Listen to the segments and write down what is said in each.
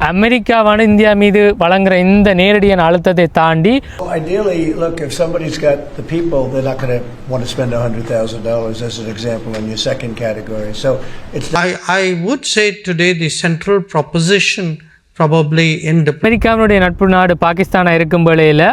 அமெரிக்காவான India மீது வழங்குற இந்த நேரடியான அழுத்தத்தை தாண்டி Ideally, look, if somebody's got the people, they're not going to want to spend $100,000 as an example in your second category. So it's I, I would say today the central proposition probably in the அமெரிக்காவினுடைய நட்பு நாடு பாகிஸ்தானா இருக்கும் வேளையில்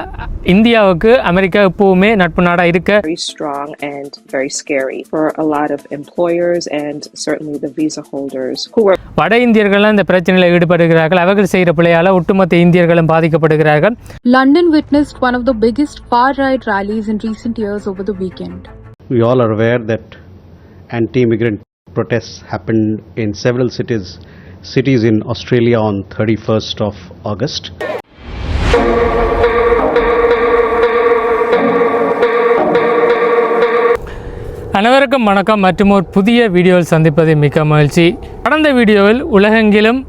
இந்தியாவுக்கு America எப்பவுமே நட்பு நாடாக இருக்க very strong and very scary for a lot of employers and certainly the visa holders who are வட இந்தியர்கள்லாம் இந்த பிரச்சனையில் ஈடுபடுகிறார்கள் அவர்கள் செய்கிற பிள்ளையால் ஒட்டுமொத்த இந்தியர்களும் பாதிக்கப்படுகிறார்கள் London witnessed one of the biggest far right rallies in recent years over the weekend. We all are aware that anti immigrant protests happened in several cities cities in Australia on 31st of August. அனைவருக்கும் வணக்கம். மற்றும் ஒரு புதிய வீடியோவில் சந்திப்பது மிக்க மகிழ்ச்சி. கடந்த வீடியோவில் உலகெங்கிலும்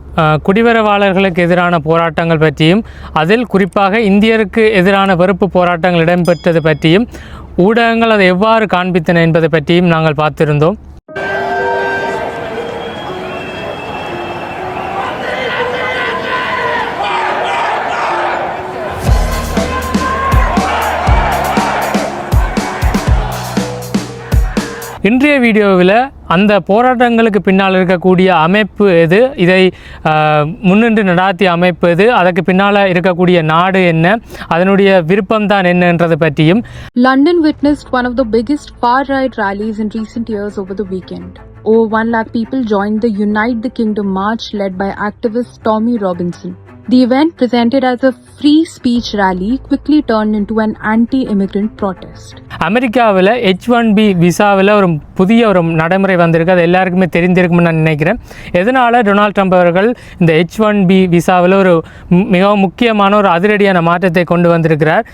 குடிவரவாளர்களுக்கு எதிரான போராட்டங்கள் பற்றியும் அதில் குறிப்பாக இந்தியருக்கு எதிரான வெறுப்பு போராட்டங்கள் இடம்பெற்றது பற்றியும் ஊடகங்கள் அதை எவ்வாறு காண்பித்தன என்பதை பற்றியும் நாங்கள் பார்த்திருந்தோம். இன்றைய வீடியோவில் அந்த போராட்டங்களுக்கு பின்னால் இருக்கக்கூடிய அமைப்பு எது இதை முன்னின்று நடாத்திய அமைப்பு எது அதற்கு பின்னால் இருக்கக்கூடிய நாடு என்ன அதனுடைய விருப்பம் தான் என்னன்றது பற்றியும் London witness one of the biggest far right rallies in recent years over the weekend O one lakh people join the unite the kingdom march led by activist Tommy Robinson. The event, presented as a free speech rally, quickly turned into an anti immigrant protest. அமெரிக்காவில் H one B விசாவில் ஒரு புதிய ஒரு நடைமுறை வந்திருக்கு அது எல்லாருக்குமே தெரிந்திருக்கும்னு நான் நினைக்கிறேன் எதனால் டொனால்ட் ட்ரம்ப் அவர்கள் இந்த ஹெச் ஒன் பி விசாவில் ஒரு மு- மிகவும் முக்கியமான ஒரு அதிரடியான மாற்றத்தை கொண்டு வந்திருக்கிறார்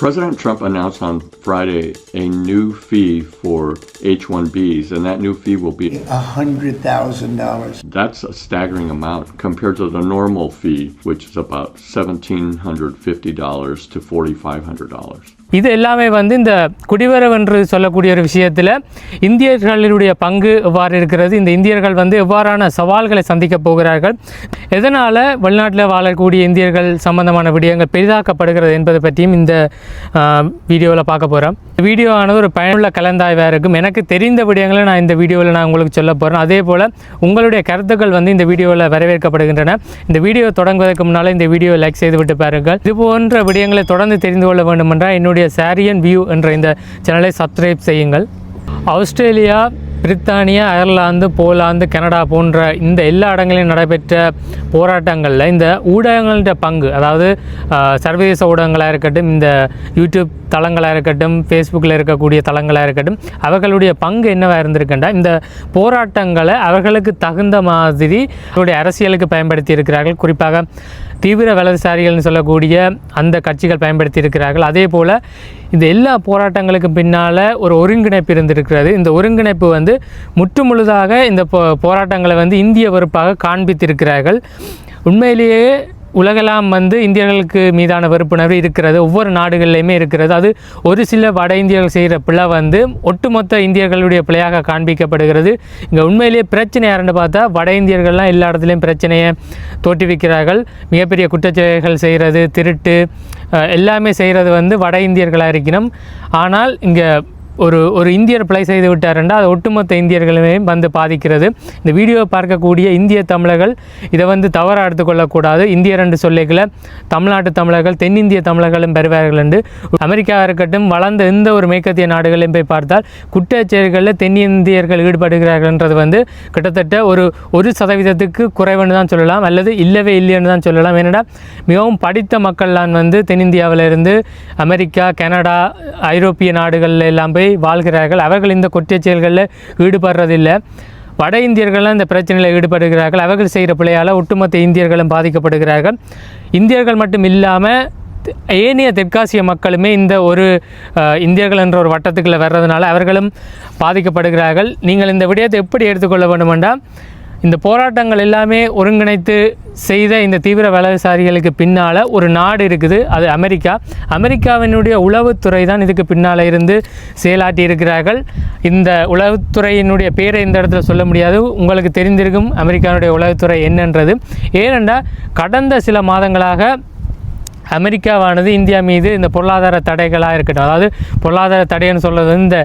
President Trump announced on Friday a new fee for H 1Bs, and that new fee will be $100,000. that's a staggering amount compared to the normal fee, which is about $1,750 to $4,500. இது எல்லாமே வந்து இந்த குடிவரவு என்று சொல்லக்கூடிய ஒரு விஷயத்தில் இந்தியர்களுடைய பங்கு எவ்வாறு இருக்கிறது? இந்த இந்தியர்கள் வந்து எவ்வாறான சவால்களை சந்திக்க போகிறார்கள்? எதனால் வெளிநாட்டில் வாழக்கூடிய இந்தியர்கள் சம்பந்தமான விடயங்கள் பெரிதாக்கப்படுகிறது என்பதை பற்றியும் இந்த வீடியோவில் பார்க்க போகிறோம் வீடியோவானது ஒரு பயனுள்ள கலந்தாய்வாக இருக்கும். எனக்கு தெரிந்த விடயங்களை நான் இந்த வீடியோவில் நான் உங்களுக்கு சொல்ல போகிறேன் அதே போல் உங்களுடைய கருத்துக்கள் வந்து இந்த வீடியோவில் வரவேற்கப்படுகின்றன. இந்த வீடியோ தொடங்குவதற்கு முன்னால் இந்த வீடியோ லைக் செய்துவிட்டு பாருங்கள். இது போன்ற விடயங்களை தொடர்ந்து தெரிந்து கொள்ள வேண்டுமென்றால் என்னுடைய சாரியன் வியூ என்ற இந்த சேனலை சப்ஸ்கிரைப் செய்யுங்கள். ஆஸ்திரேலியா பிரித்தானியா அயர்லாந்து போலாந்து கனடா போன்ற இந்த எல்லா இடங்களிலும் நடைபெற்ற போராட்டங்களில் இந்த ஊடகங்களோட பங்கு அதாவது சர்வதேச ஊடகங்களாக இருக்கட்டும் இந்த யூடியூப் தளங்களாக இருக்கட்டும் ஃபேஸ்புக்கில் இருக்கக்கூடிய தளங்களாக இருக்கட்டும் அவர்களுடைய பங்கு என்னவாக இருந்திருக்குண்டா இந்த போராட்டங்களை அவர்களுக்கு தகுந்த மாதிரி அவருடைய அரசியலுக்கு பயன்படுத்தி இருக்கிறார்கள் குறிப்பாக தீவிர வலதுசாரிகள்னு சொல்லக்கூடிய அந்த கட்சிகள் பயன்படுத்தி இருக்கிறார்கள் அதே போல் இந்த எல்லா போராட்டங்களுக்கு பின்னால் ஒரு ஒருங்கிணைப்பு இருந்திருக்கிறது. இந்த ஒருங்கிணைப்பு வந்து முற்று முழுதாக இந்த போ போராட்டங்களை வந்து இந்திய வெறுப்பாக காண்பித்திருக்கிறார்கள். உண்மையிலேயே உலகெல்லாம் வந்து இந்தியர்களுக்கு மீதான வெறுப்புணர்வு இருக்கிறது. ஒவ்வொரு நாடுகள்லையுமே இருக்கிறது. அது ஒரு சில வட இந்தியர்கள் செய்கிற பிழை வந்து ஒட்டுமொத்த இந்தியர்களுடைய பிழையாக காண்பிக்கப்படுகிறது. இங்கே உண்மையிலேயே பிரச்சனை யாருன்னு பார்த்தா வட இந்தியர்கள்லாம் எல்லா இடத்துலையும் பிரச்சனையை தோற்றுவிக்கிறார்கள். மிகப்பெரிய குற்றச்செயல்கள் செய்கிறது திருட்டு எல்லாமே செய்கிறது வந்து வட இந்தியர்களாக இருக்கணும் ஆனால் இங்கே ஒரு ஒரு இந்தியர் பிழை செய்து விட்டாருன்னா அது ஒட்டுமொத்த இந்தியர்களுமே வந்து பாதிக்கிறது. இந்த வீடியோவை பார்க்கக்கூடிய இந்திய தமிழர்கள் இதை வந்து தவறாக எடுத்துக்கொள்ளக்கூடாது இந்தியர் என்று சொல்லிக்கல தமிழ்நாட்டு தமிழர்கள் தென்னிந்திய தமிழர்களும் பெறுவார்கள் என்று. அமெரிக்கா இருக்கட்டும் வளர்ந்த எந்த ஒரு மேற்கத்திய நாடுகளையும் போய் பார்த்தால் குற்றச்செயல்களில் தென்னிந்தியர்கள் ஈடுபடுகிறார்கள்ன்றது வந்து கிட்டத்தட்ட ஒரு ஒரு சதவீதத்துக்கு குறைவுன்னு தான் சொல்லலாம் அல்லது இல்லவே இல்லைன்னு தான் சொல்லலாம். ஏன்னா மிகவும் படித்த மக்கள்லாம் வந்து தென்னிந்தியாவிலிருந்து அமெரிக்கா கனடா ஐரோப்பிய நாடுகளில் எல்லாம் போய் வாழ்கிறார்கள். அவர்கள் இந்த குற்றச் செயல்களில் ஈடுபடுறதில்லை. வட இந்தியர்களும் இந்த பிரச்சனையில் ஈடுபடுகிறார்கள். அவர்கள் செய்கிற பிள்ளையால் ஒட்டுமொத்த இந்தியர்களும் பாதிக்கப்படுகிறார்கள். இந்தியர்கள் மட்டும் இல்லாமல் ஏனைய தெற்காசிய மக்களுமே இந்த ஒரு இந்தியர்கள் என்ற ஒரு வட்டத்துக்குள்ளே வர்றதுனால அவர்களும் பாதிக்கப்படுகிறார்கள். நீங்கள் இந்த விடயத்தை எப்படி எடுத்துக்கொள்ள வேண்டுமென்றால் இந்த போராட்டங்கள் எல்லாமே ஒருங்கிணைத்து செய்த இந்த தீவிர வலதுசாரிகளுக்கு பின்னால் ஒரு நாடு இருக்குது அது அமெரிக்கா. அமெரிக்காவினுடைய உளவுத்துறை தான் இதுக்கு பின்னால் இருந்து செயலாற்றி இருக்கிறார்கள். இந்த உளவுத்துறையினுடைய பேரை இந்த இடத்துல சொல்ல முடியாது. உங்களுக்கு தெரிந்திருக்கும் அமெரிக்காவுடைய உளவுத்துறை என்னன்றது. ஏனென்றால் கடந்த சில மாதங்களாக அமெரிக்காவானது இந்தியா மீது இந்த பொருளாதார தடைகளாக இருக்கட்டும். அதாவது பொருளாதார தடைன்னு சொல்கிறது இந்த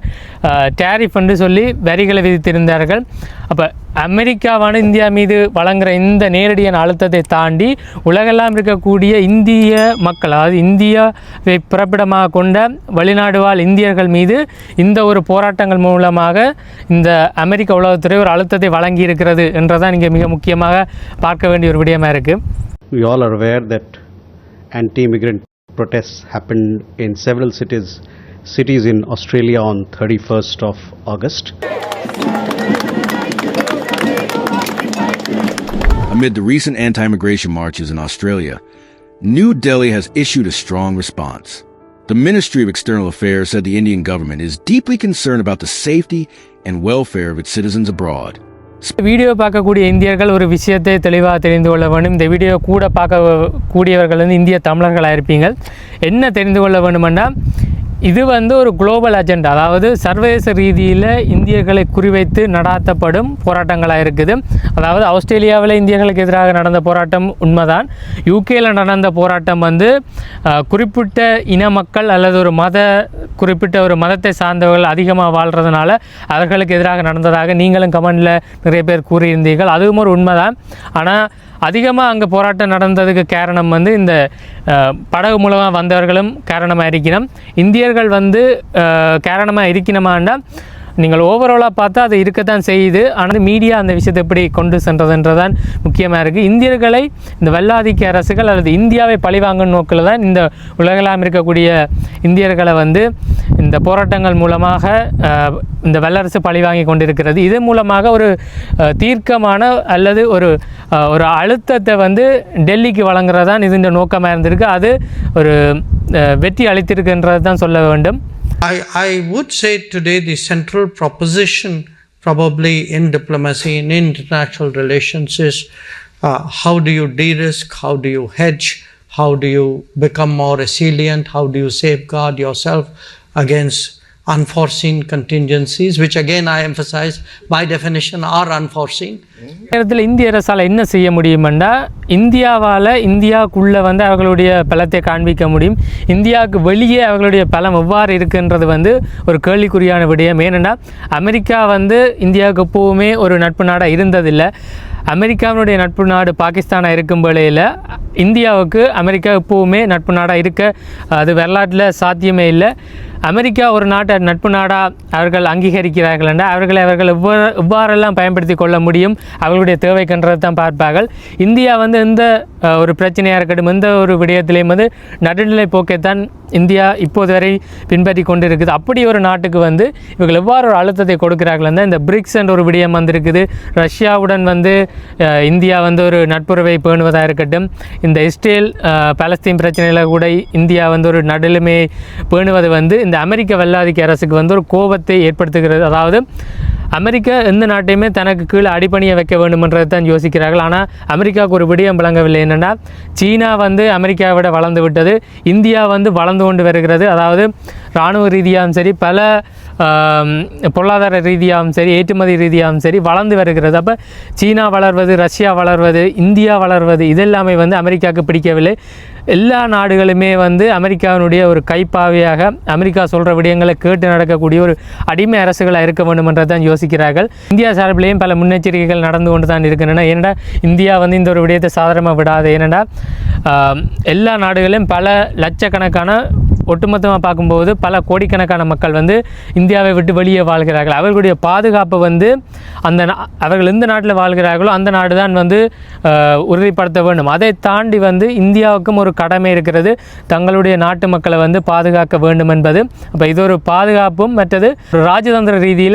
டேரிஃப் என்று சொல்லி வரிகளை விதித்திருந்தார்கள். அப்போ அமெரிக்காவான இந்தியா மீது வழங்குகிற இந்த நேரடியான அழுத்தத்தை தாண்டி உலகெல்லாம் இருக்கக்கூடிய இந்திய மக்கள் அதாவது இந்தியாவை பிறப்பிடமாக கொண்ட வெளிநாடு வாழ் இந்தியர்கள் மீது இந்த ஒரு போராட்டங்கள் மூலமாக இந்த அமெரிக்க உலகத்துறை ஒரு அழுத்தத்தை வழங்கி இருக்கிறது என்றதான் இங்கே மிக முக்கியமாக பார்க்க வேண்டிய ஒரு விடயமாக இருக்குது We all are aware that anti-immigrant protests happened in several cities cities in Australia on 31st of August. Amid the recent anti immigration marches in Australia, New Delhi has issued a strong response. The Ministry of External Affairs said the Indian government is deeply concerned about the safety and welfare of its citizens abroad. Video பார்க்கக்கூடிய இந்தியர்கள் ஒரு விஷயத்தை தெளிவாக தெரிந்து கொள்ள வேண்டும். இந்த video கூட பார்க்க கூடியவர்கள் வந்து இந்திய தமிழர்களாக இருப்பீங்க என்ன தெரிந்து கொள்ள வேண்டுமென்றால் இது வந்து ஒரு குளோபல் அஜெண்டா. அதாவது சர்வதேச ரீதியில் இந்தியர்களை குறிவைத்து நடாத்தப்படும் போராட்டங்களாக இருக்குது. அதாவது ஆஸ்திரேலியாவில் இந்தியர்களுக்கு எதிராக நடந்த போராட்டம் உண்மைதான். யூகேயில் நடந்த போராட்டம் வந்து குறிப்பிட்ட இன மக்கள் அல்லது ஒரு மத குறிப்பிட்ட ஒரு மதத்தை சார்ந்தவர்கள் அதிகமாக வாழ்கிறதுனால அவர்களுக்கு எதிராக நடந்ததாக நீங்களும் கமெண்டில் நிறைய பேர் கூறியிருந்தீர்கள். அதுவும் ஒரு உண்மைதான். ஆனால் அதிகமாக அங்கே போராட்டம் நடந்ததுக்கு காரணம் வந்து இந்த படகு மூலமாக வந்தவர்களும் காரணமாக இருக்கணும் இந்தியர்கள் வந்து காரணமாக இருக்கணுமாண்டா நீங்கள் ஓவராலாக பார்த்தா அது இருக்கத்தான் செய்யுது. ஆனால் மீடியா அந்த விஷயத்தை எப்படி கொண்டு சென்றதுன்றதான் முக்கியமாக இருக்குது இந்தியர்களை இந்த வெள்ளாதிக்க அரசுகள் அல்லது இந்தியாவை பழிவாங்கும் நோக்கில் தான் இந்த உலகளாம் இருக்கக்கூடிய இந்தியர்களை வந்து இந்த போராட்டங்கள் மூலமாக இந்த வல்லரசு பழிவாங்கி கொண்டிருக்கிறது. இது மூலமாக ஒரு தீர்க்கமான அல்லது ஒரு ஒரு அழுத்தத்தை வந்து டெல்லிக்கு வழங்குறது தான் இது இந்த நோக்கமாக இருந்திருக்கு. அது ஒரு வெற்றி அளித்திருக்குன்றது தான் சொல்ல வேண்டும். I, I would say today the central proposition, probably in diplomacy, in international relations, is uh, how do you de risk, how do you hedge, how do you become more resilient, how do you safeguard yourself against unforeseen contingencies, which again I emphasize by definition are unforeseen. நேரத்தில் இந்திய அரசால் என்ன செய்ய முடியுமெண்டா இந்தியாவால் இந்தியாவுக்குள்ளே வந்து அவர்களுடைய பலத்தை காண்பிக்க முடியும். இந்தியாவுக்கு வெளியே அவர்களுடைய பலம் எவ்வாறு இருக்குன்றது வந்து ஒரு கேள்விக்குறியான விடயம். ஏனென்னா அமெரிக்கா வந்து இந்தியாவுக்கு எப்போவுமே ஒரு நட்பு நாடாக இருந்ததில்லை. அமெரிக்காவினுடைய நட்பு நாடு பாகிஸ்தானாக இருக்கும் வேளையில் இந்தியாவுக்கு அமெரிக்கா எப்போவுமே நட்பு நாடாக இருக்க அது வரலாற்றில் சாத்தியமே இல்லை. அமெரிக்கா ஒரு நாட்டை நட்பு நாடாக அவர்கள் அங்கீகரிக்கிறார்கள் என்றால் அவர்களை அவர்கள் எவ்வாறு எவ்வாறெல்லாம் பயன்படுத்தி கொள்ள முடியும் அவர்களுடைய தேவைக்கன்றதை தான் பார்ப்பார்கள். இந்தியா வந்து எந்த ஒரு பிரச்சனையாக இருக்கட்டும் எந்த ஒரு விடயத்திலையும் வந்து நடுநிலை போக்கைத்தான் இந்தியா இப்போது வரை பின்பற்றி கொண்டு இருக்குது அப்படி ஒரு நாட்டுக்கு வந்து இவர்கள் எவ்வாறு ஒரு அழுத்தத்தை கொடுக்கிறார்கள் என்றால் இந்த பிரிக்ஸ் என்ற ஒரு விடயம் வந்திருக்குது. ரஷ்யாவுடன் வந்து இந்தியா வந்து ஒரு நட்புறவை பேணுவதாக இருக்கட்டும் இந்த இஸ்ரேல் பலஸ்தீன் பிரச்சனையில் கூட இந்தியா வந்து ஒரு நடுநிலைமையை பேணுவது வந்து இந்த அமெரிக்க வெள்ளாதிக்க அரசுக்கு வந்து ஒரு கோபத்தை ஏற்படுத்துகிறது. அதாவது அமெரிக்கா எந்த நாட்டையுமே தனக்கு கீழே அடிப்பணியை வைக்க வேண்டுமென்றதை தான் யோசிக்கிறார்கள். ஆனால் அமெரிக்காவுக்கு ஒரு விடயம் விளங்கவில்லை. என்னென்னா சீனா வந்து அமெரிக்காவை விட வளர்ந்து விட்டது. இந்தியா வந்து வளர்ந்து கொண்டு வருகிறது. அதாவது இராணுவ ரீதியாகவும் சரி பல பொருளாதார ரீதியாகவும் சரி ஏற்றுமதி ரீதியாகவும் சரி வளர்ந்து வருகிறது. அப்போ சீனா வளர்வது ரஷ்யா வளர்வது இந்தியா வளர்வது இதெல்லாமே வந்து அமெரிக்காவுக்கு பிடிக்கவில்லை. எல்லா நாடுகளுமே வந்து அமெரிக்காவினுடைய ஒரு கைப்பாவையாக அமெரிக்கா சொல்கிற விடயங்களை கேட்டு நடக்கக்கூடிய ஒரு அடிமை அரசுகளாக இருக்க வேண்டும் என்றதை தான் யோசிக்கிறார்கள். இந்தியா சார்பிலேயும் பல முன்னெச்சரிக்கைகள் நடந்து கொண்டு தான் இருக்கின்றன. ஏனெண்டா இந்தியா வந்து இந்த ஒரு விடயத்தை சாதாரணமாக விடாது. ஏனெண்டா எல்லா நாடுகளிலும் பல லட்சக்கணக்கான ஒட்டுமொத்தமாக பார்க்கும்போது பல கோடிக்கணக்கான மக்கள் வந்து இந்தியாவை விட்டு வெளியே வாழ்கிறார்கள். அவர்களுடைய பாதுகாப்பு வந்து அந்த நா- அவர்கள் எந்த நாட்டில் வாழ்கிறார்களோ அந்த நாடு தான் வந்து உறுதிப்படுத்த வேண்டும். அதை தாண்டி வந்து இந்தியாவுக்கும் ஒரு கடமை இருக்கிறது. தங்களுடைய நாட்டு மக்களை வந்து பாதுகாக்க வேண்டும் என்பது. அப்போ இது ஒரு பாதுகாப்பும் மற்றது ராஜதந்திர ரீதியில்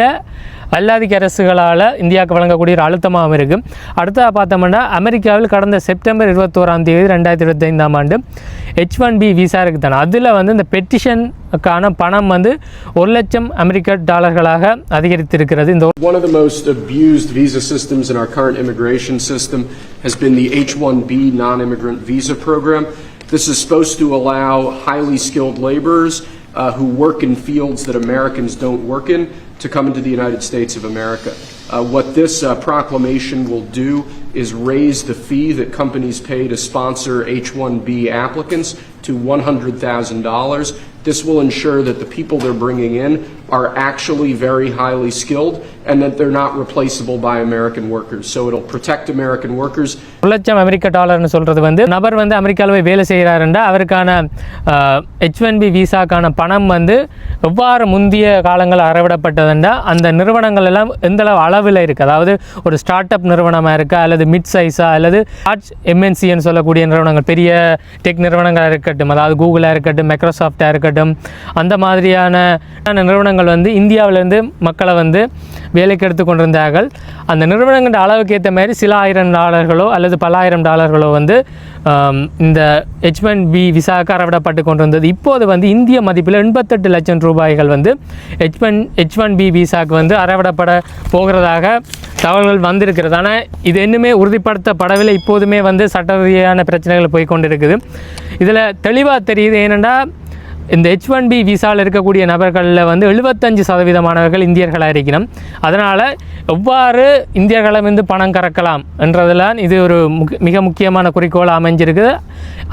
அல்லாதிக்க அரசுகளால் இந்தியாவுக்கு வழங்கக்கூடிய ஒரு அழுத்தமாகவும் இருக்குது அடுத்ததாக பார்த்தோம்னா அமெரிக்காவில் கடந்த செப்டம்பர் இருபத்தோராம் தேதி ரெண்டாயிரத்தி இருபத்தைந்தாம் ஆண்டு ஹெச் ஒன் பி விசா இருக்குது தானே அதில் வந்து இந்த பெட்டிஷனுக்கான பணம் வந்து ஒரு லட்சம் அமெரிக்க டாலர்களாக அதிகரித்திருக்கிறது இந்த One of the most abused visa systems in our current immigration system has been the H-1B non-immigrant visa program. This is supposed to allow highly skilled laborers uh, who work in fields that Americans don't work in to come into the United States of America. Uh, what this uh, proclamation will do is raise the fee that companies pay to sponsor H-1B applicants to $100,000. This will ensure that the people they're bringing in are actually very highly skilled and that they're not replaceable by American workers. So it'll protect American workers ஒரு லட்சம் அமெரிக்க டாலர்னு சொல்கிறது வந்து நபர் வந்து அமெரிக்காவில் போய் வேலை செய்கிறாருண்டா அவருக்கான ஹெச் ஒன் பி விசாக்கான பணம் வந்து எவ்வாறு முந்திய காலங்கள் அறவிடப்பட்டதுண்டா அந்த நிறுவனங்கள் எல்லாம் எந்தளவு அளவில் இருக்குது அதாவது ஒரு ஸ்டார்ட் அப் நிறுவனமாக இருக்கா அல்லது மிட் சைஸா அல்லது லார்ஜ் எம்என்சின்னு சொல்லக்கூடிய நிறுவனங்கள் பெரிய டெக் நிறுவனங்களாக இருக்கட்டும் அதாவது கூகுளாக இருக்கட்டும் மைக்ரோசாஃப்டாக இருக்கட்டும் அந்த மாதிரியான நிறுவனங்கள் வந்து இந்தியாவிலேருந்து மக்களை வந்து வேலைக்கு எடுத்து கொண்டிருந்தார்கள். அந்த நிறுவனங்கள் அளவுக்கு ஏற்ற மாதிரி சில ஆயிரம் டாலர்களோ அல்லது பல்லாயிரம் டாலர்களோ வந்து இந்த ஹெச் ஒன் பி விசாவுக்கு அறவிடப்பட்டு கொண்டிருந்தது. இப்போது வந்து இந்திய மதிப்பில் எண்பத்தெட்டு லட்சம் ரூபாய்கள் வந்து H one H one B விசாவுக்கு வந்து அறவிடப்பட போகிறதாக தகவல்கள் வந்திருக்கிறது. ஆனால் இது இன்னுமே உறுதிப்படுத்தப்படவில்லை. இப்போதுமே வந்து சட்ட ரீதியான பிரச்சனைகள் போய் கொண்டிருக்குது. இதில் தெளிவாக தெரியுது ஏனென்றால் இந்த ஹெச் ஒன் பி விசாவில் இருக்கக்கூடிய நபர்களில் வந்து எழுபத்தஞ்சு சதவீதமானவர்கள் இந்தியர்களாக இருக்கணும் அதனால் எவ்வாறு இந்தியர்களிடமிருந்து பணம் கறக்கலாம் என்றதெல்லாம் இது ஒரு மிக முக்கியமான குறிக்கோள் அமைஞ்சிருக்குது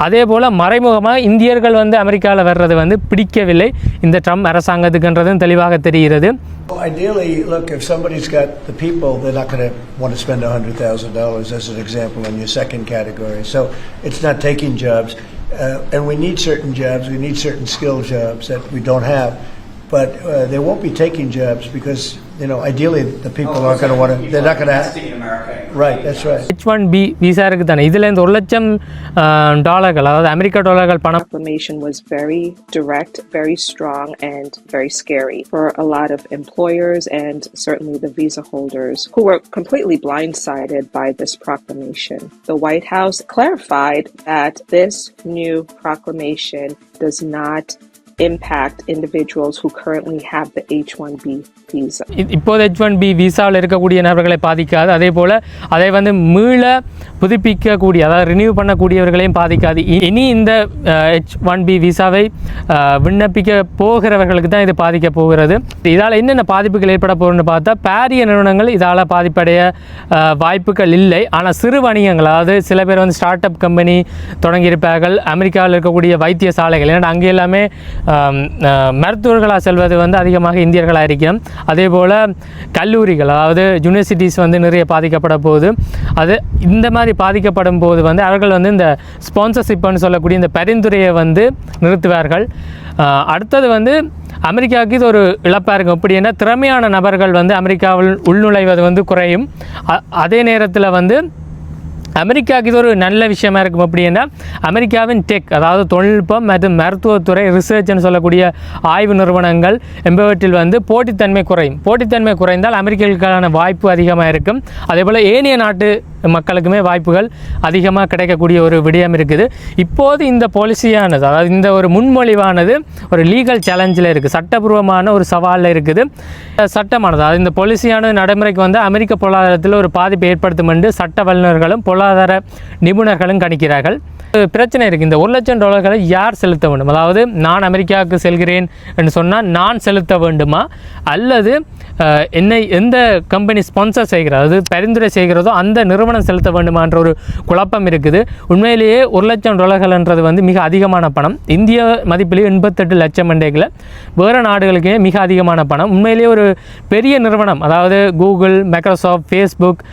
அதே போல் மறைமுகமாக இந்தியர்கள் வந்து அமெரிக்காவில் வர்றது வந்து பிடிக்கவில்லை இந்த ட்ரம்ப் அரசாங்கத்துக்குன்றதும் தெளிவாக தெரிகிறது Well, Ideally, look, if somebody's got the people, they're not going to want to spend $100,000 as an example in your second category. So it's not taking jobs. Uh, and we need certain jobs, we need certain skill jobs that we don't have But uh, they won't be taking jobs because, you know, ideally the people aren't going to want to, they're not going to. Right, that's right. H one B visa இருக்குது தானே இதில் இந்த ஒரு லட்சம் ஆஹ், டாலர்கள் அதாவது அமெரிக்க டாலர்கள் பணம் proclamation was very direct, very strong, and very scary for a lot of employers and certainly the visa holders who were completely blindsided by this proclamation. The White House clarified that this new proclamation does not impact individuals who currently have the H 1B visa. இ- இப்போது H one B விசாவில் இருக்கக்கூடிய நபர்களை பாதிக்காது. அதே போல் அதை வந்து மீள புதுப்பிக்கக்கூடிய அதாவது ரினியூ பண்ணக்கூடியவர்களையும் பாதிக்காது. இனி இந்த ஹெச் ஒன் பி விசாவை விண்ணப்பிக்க போகிறவர்களுக்கு தான் இது பாதிக்க போகிறது. இதால் என்னென்ன பாதிப்புகள் ஏற்பட போகுதுன்னு பார்த்தா பாரிய நிறுவனங்கள் இதால் பாதிப்படைய வாய்ப்புகள் இல்லை. ஆனால் சிறு வணிகங்கள் அதாவது சில பேர் வந்து ஸ்டார்ட் அப் கம்பெனி தொடங்கியிருப்பார்கள். அமெரிக்காவில் இருக்கக்கூடிய வைத்தியசாலைகள் ஏன்னா அங்கே எல்லாமே மருத்துவர்களாக செல்வது வந்து அதிகமாக இந்தியர்களாக இருக்கும் அதே போல் கல்லூரிகள் அதாவது யூனிவர்சிட்டிஸ் வந்து நிறைய பாதிக்கப்பட போகுது. அது இந்த மாதிரி பாதிக்கப்படும் போது வந்து அவர்கள் வந்து இந்த ஸ்பான்சர்ஷிப்னு சொல்லக்கூடிய இந்த பரிந்துரையை வந்து நிறுத்துவார்கள். அடுத்தது வந்து அமெரிக்காவுக்கு இது ஒரு இழப்பாக இருக்கும். எப்படின்னா திறமையான நபர்கள் வந்து அமெரிக்காவில் உள்நுழைவது வந்து குறையும். அதே நேரத்தில் வந்து அமெரிக்காவுக்கு இது ஒரு நல்ல விஷயமா இருக்கும். அப்படின்னா அமெரிக்காவின் டெக் அதாவது தொழில்நுட்பம் மற்றும் மருத்துவத்துறை ரிசர்ச்னு சொல்லக்கூடிய ஆய்வு நிறுவனங்கள் என்பவற்றில் வந்து போட்டித்தன்மை குறையும். போட்டித்தன்மை குறைந்தால் அமெரிக்கர்களுக்கான வாய்ப்பு அதிகமாக இருக்கும். அதே போல் ஏனைய நாட்டு மக்களுக்குமே வாய்ப்புகள் அதிகமாக கிடைக்கக்கூடிய ஒரு விடயம் இருக்குது. இப்போது இந்த பாலிசியானது அதாவது இந்த ஒரு முன்மொழிவானது ஒரு லீகல் சேலஞ்சில் இருக்குது சட்டபூர்வமான ஒரு சவாலில் இருக்குது. சட்டமானது அதாவது இந்த பாலிசியானது நடைமுறைக்கு வந்து அமெரிக்க பொருளாதாரத்தில் ஒரு பாதிப்பை ஏற்படுத்தும் என்று சட்ட வல்லுநர்களும் பொருளாதார நிபுணர்களும் கணிக்கிறார்கள். பிரச்சனை இருக்குது இந்த ஒரு லட்சம் டாலர்களை யார் செலுத்த வேண்டும்? அதாவது நான் அமெரிக்காவுக்கு செல்கிறேன் என்று சொன்னால் நான் செலுத்த வேண்டுமா? அல்லது என்னை எந்த கம்பெனி ஸ்பான்சர் செய்கிறதோ அது பரிந்துரை செய்கிறதோ அந்த நிறுவனம் செலுத்த வேண்டுமான்ற ஒரு குழப்பம் இருக்குது. உண்மையிலேயே ஒரு லட்சம் டாலர்கள்ன்றது வந்து மிக அதிகமான பணம். இந்திய மதிப்பிலே எண்பத்தெட்டு லட்சம் மண்டைகளை வேறு நாடுகளுக்கே மிக அதிகமான பணம். உண்மையிலேயே ஒரு பெரிய நிறுவனம். அதாவது கூகுள் மைக்ரோசாஃப்ட் ஃபேஸ்புக்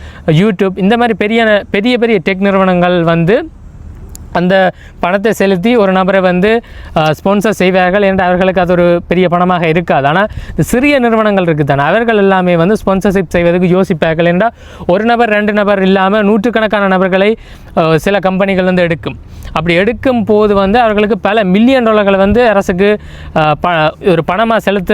யூடியூப் இந்த மாதிரி பெரிய பெரிய பெரிய டெக் நிறுவனங்கள் வந்து அந்த பணத்தை செலுத்தி ஒரு நபரை வந்து ஸ்பான்சர் செய்வார்கள் என்று அவர்களுக்கு அது ஒரு பெரிய பணமாக இருக்காது. ஆனால் இந்த சிறிய நிறுவனங்கள் இருக்குது தானே அவர்கள் எல்லாமே வந்து ஸ்பான்சர்ஷிப் செய்வதற்கு யோசிப்பார்கள் என்றால் ஒரு நபர் ரெண்டு நபர் இல்லாமல் நூற்றுக்கணக்கான நபர்களை சில கம்பெனிகள் வந்து எடுக்கும். அப்படி எடுக்கும் போது வந்து அவர்களுக்கு பல மில்லியன் டாலர்களை வந்து அரசுக்கு ப ஒரு பணமாக செலுத்த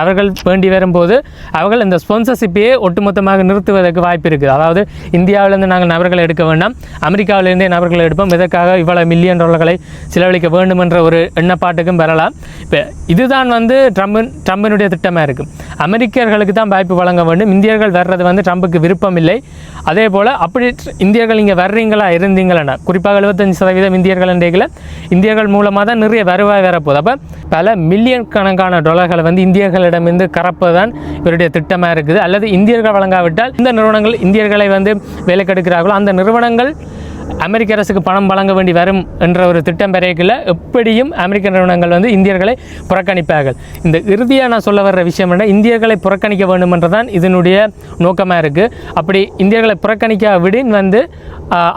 அவர்கள் வேண்டி வரும்போது அவர்கள் இந்த ஸ்பான்சர்ஷிப்பையே ஒட்டுமொத்தமாக நிறுத்துவதற்கு வாய்ப்பு இருக்குது. அதாவது இந்தியாவிலேருந்து நாங்கள் நபர்களை எடுக்க வேண்டாம் அமெரிக்காவிலேருந்தே நபர்களை எடுப்போம். இதற்காக இவ்வளவு மில்லியன் டாலர்களை செலவழிக்க வேண்டும் என்ற ஒரு எண்ணப்பாட்டுக்கும் வரலாம். இப்போ இதுதான் வந்து ட்ரம்பின் ட்ரம்பினுடைய திட்டமாக இருக்குது அமெரிக்கர்களுக்கு தான் வாய்ப்பு வழங்க வேண்டும். இந்தியர்கள் வர்றது வந்து ட்ரம்புக்கு விருப்பம் இல்லை. அதே போல் அப்படி இந்தியர்கள் இங்கே வர்றீங்களா இருந்தீங்களா குறிப்பாக எழுபத்தஞ்சு சதவீதம் இந்தியர்கள் என்றைகளை இந்தியர்கள் மூலமாக தான் நிறைய வருவாய் வரப்போகுது. அப்போ பல மில்லியன் கணக்கான டாலர்களை வந்து இந்தியர்களிடமிருந்து கறப்பது தான் இவருடைய திட்டமாக இருக்குது. அல்லது இந்தியர்கள் வழங்காவிட்டால் இந்த நிறுவனங்கள் இந்தியர்களை வந்து வேலை கெடுக்கிறார்களோ அந்த நிறுவனங்கள் அமெரிக்க அரசுக்கு பணம் வழங்க வேண்டி வரும் என்ற ஒரு திட்டம் வரைக்கில் எப்படியும் அமெரிக்க நிறுவனங்கள் வந்து இந்தியர்களை புறக்கணிப்பார்கள். இந்த இறுதியாக நான் சொல்ல வர்ற விஷயம் என்ன? இந்தியர்களை புறக்கணிக்க வேண்டும் என்றுதான் இதனுடைய நோக்கமாக இருக்குது அப்படி இந்தியர்களை புறக்கணிக்க விடின் வந்து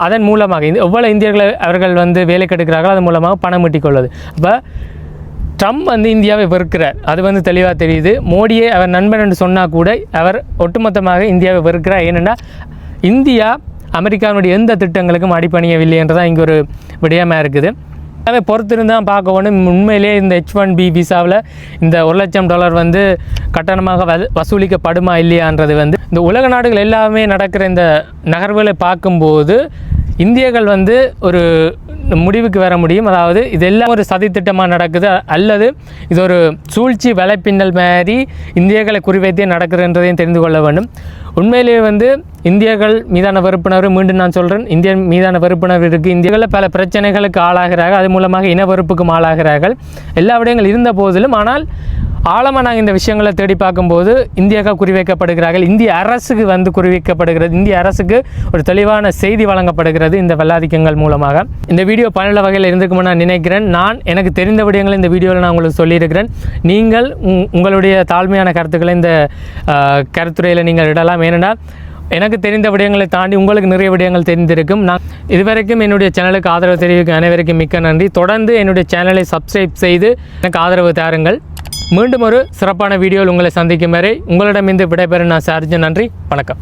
அதன் மூலமாக இந்த எவ்வளோ இந்தியர்களை அவர்கள் வந்து வேலை கெடுக்கிறார்களோ அதன் மூலமாக பணம் ஈட்டிக்கொள்வது. அப்போ ட்ரம்ப் வந்து இந்தியாவை வெறுக்கிறார். அது வந்து தெளிவாக தெரியுது. மோடியை அவர் நண்பன் என்று சொன்னால் கூட அவர் ஒட்டுமொத்தமாக இந்தியாவை வெறுக்கிறார். ஏனென்னா இந்தியா அமெரிக்காவினுடைய எந்த திட்டங்களுக்கும் அடிப்பணியவில்லை என்றதான் இங்கே ஒரு விடயமாக இருக்குது. எல்லாமே பொறுத்திருந்தான் பார்க்க பார்க்கணும் உண்மையிலே இந்த ஹெச் ஒன் பி விசாவில் இந்த ஒரு லட்சம் டாலர் வந்து கட்டணமாக வசூலிக்கப்படுமா இல்லையான்றது வந்து இந்த உலக நாடுகள் எல்லாமே நடக்கிற இந்த நகர்வுகளை பார்க்கும்போது இந்தியர்கள் வந்து ஒரு முடிவுக்கு வர முடியும். அதாவது இதெல்லாம் ஒரு சதித்திட்டமாக நடக்குது. அல்லது இது ஒரு சூழ்ச்சி வலைப்பின்னல் மாதிரி இந்தியர்களை குறிவைத்தே நடக்குதுன்றதையும் தெரிந்து கொள்ள வேண்டும். உண்மையிலேயே வந்து இந்தியர்கள் மீதான வெறுப்புணர்வு மீண்டும் நான் சொல்கிறேன் இந்திய மீதான வெறுப்புணர்வு இருக்குது இந்தியர்களில் பல பிரச்சனைகளுக்கு ஆளாகிறார்கள். அது மூலமாக இன வெறுப்புக்கும் ஆளாகிறார்கள். எல்லா விடயங்கள் இருந்த போதிலும் ஆனால் ஆழமாக நாங்கள் இந்த விஷயங்களை தேடி பார்க்கும்போது இந்தியாவுக்கு குறிவைக்கப்படுகிறார்கள். இந்திய அரசுக்கு வந்து குறிவைக்கப்படுகிறது. இந்திய அரசுக்கு ஒரு தெளிவான செய்தி வழங்கப்படுகிறது இந்த வெள்ளாதிக்கங்கள் மூலமாக. இந்த வீடியோ பயனுள்ள வகையில் இருந்துக்குமோ நான் நினைக்கிறேன். நான் எனக்கு தெரிந்த விடயங்களை இந்த வீடியோவில் நான் உங்களுக்கு சொல்லியிருக்கிறேன். நீங்கள் உங்- உங்களுடைய தாழ்மையான கருத்துக்களை இந்த கருத்துறையில் நீங்கள் இடலாம். ஏனென்றால் எனக்கு தெரிந்த விடயங்களை தாண்டி உங்களுக்கு நிறைய விடயங்கள் தெரிந்திருக்கும். நான் இதுவரைக்கும் என்னுடைய சேனலுக்கு ஆதரவு தெரிவிக்கும் அனைவருக்கும் மிக்க நன்றி. தொடர்ந்து என்னுடைய சேனலை சப்ஸ்கிரைப் செய்து எனக்கு ஆதரவு தாருங்கள். மீண்டும் ஒரு சிறப்பான வீடியோவில் உங்களை சந்திக்கும் வரை உங்களிடமிருந்து விடைபெற நான் சார்ஜன் நன்றி வணக்கம்.